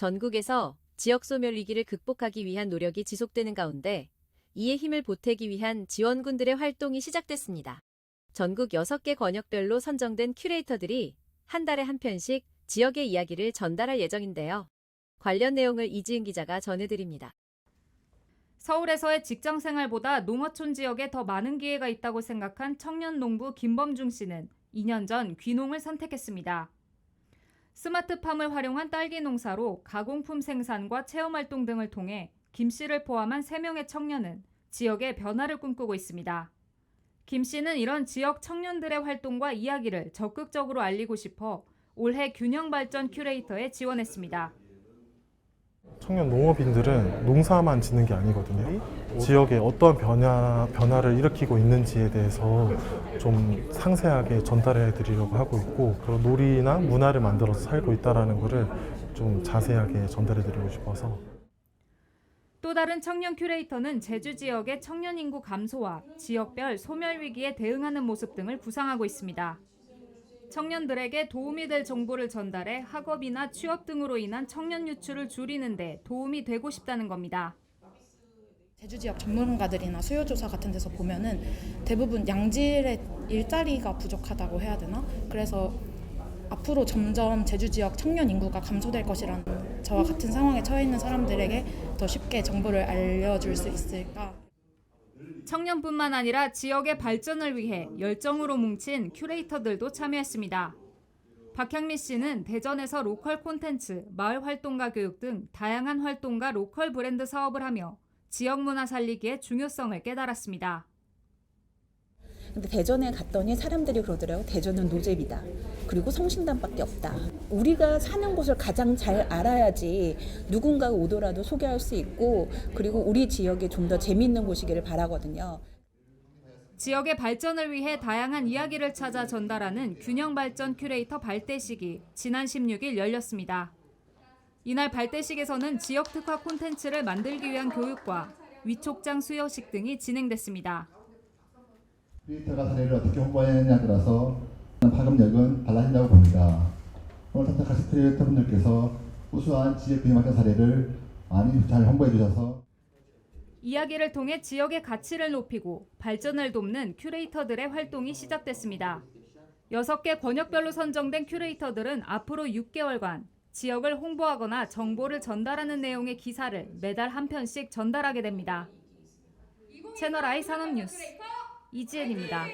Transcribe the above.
전국에서 지역 소멸 위기를 극복하기 위한 노력이 지속되는 가운데 이에 힘을 보태기 위한 지원군들의 활동이 시작됐습니다. 전국 6개 권역별로 선정된 큐레이터들이 한 달에 한 편씩 지역의 이야기를 전달할 예정인데요. 관련 내용을 이지은 기자가 전해드립니다. 서울에서의 직장 생활보다 농어촌 지역에 더 많은 기회가 있다고 생각한 청년 농부 김범중 씨는 2년 전 귀농을 선택했습니다. 스마트팜을 활용한 딸기 농사로 가공품 생산과 체험 활동 등을 통해 김 씨를 포함한 3명의 청년은 지역의 변화를 꿈꾸고 있습니다. 김 씨는 이런 지역 청년들의 활동과 이야기를 적극적으로 알리고 싶어 올해 균형 발전 큐레이터에 지원했습니다. 청년 농업인들은 농사만 짓는 게 아니거든요. 지역에 어떠한 변화, 변화를 일으키고 있는지에 대해서 좀 상세하게 전달해 드리려고 하고 있고, 그런 놀이나 문화를 만들어서 살고 있다는 것을 좀 자세하게 전달해 드리고 싶어서 또 다른 청년 큐레이터는 제주 지역의 청년 인구 감소와 지역별 소멸 위기에 대응하는 모습 등을 구상하고 있습니다. 청년들에게 도움이 될 정보를 전달해 학업이나 취업 등으로 인한 청년 유출을 줄이는 데 도움이 되고 싶다는 겁니다. 제주 지역 전문가들이나 수요조사 같은 데서 보면은 대부분 양질의 일자리가 부족하다고 해야 되나? 그래서 앞으로 점점 제주 지역 청년 인구가 감소될 것이라는 저와 같은 상황에 처해 있는 사람들에게 더 쉽게 정보를 알려줄 수 있을까? 청년뿐만 아니라 지역의 발전을 위해 열정으로 뭉친 큐레이터들도 참여했습니다. 박향미 씨는 대전에서 로컬 콘텐츠, 마을 활동가 교육 등 다양한 활동과 로컬 브랜드 사업을 하며 지역 문화 살리기의 중요성을 깨달았습니다. 근데 대전에 갔더니 사람들이 그러더라고요. 대전은 노잼이다. 그리고 성심당밖에 없다. 우리가 사는 곳을 가장 잘 알아야지 누군가가 오더라도 소개할 수 있고 그리고 우리 지역이 좀 더 재미있는 곳이기를 바라거든요. 지역의 발전을 위해 다양한 이야기를 찾아 전달하는 균형 발전 큐레이터 발대식이 지난 16일 열렸습니다. 이날 발대식에서는 지역 특화 콘텐츠를 만들기 위한 교육과 위촉장 수여식 등이 진행됐습니다. 크리에이터가 사례를 어떻게 홍보하느냐에 따라서 파급력은 달라진다고 봅니다. 오늘 선택하신 크리에이터분들께서 우수한 지역 발전 사례를 많이 잘 홍보해 주셔서 이야기를 통해 지역의 가치를 높이고 발전을 돕는 큐레이터들의 활동이 시작됐습니다. 6개 권역별로 선정된 큐레이터들은 앞으로 6개월간 지역을 홍보하거나 정보를 전달하는 내용의 기사를 매달 한 편씩 전달하게 됩니다. 채널 I 산업뉴스 이지은입니다.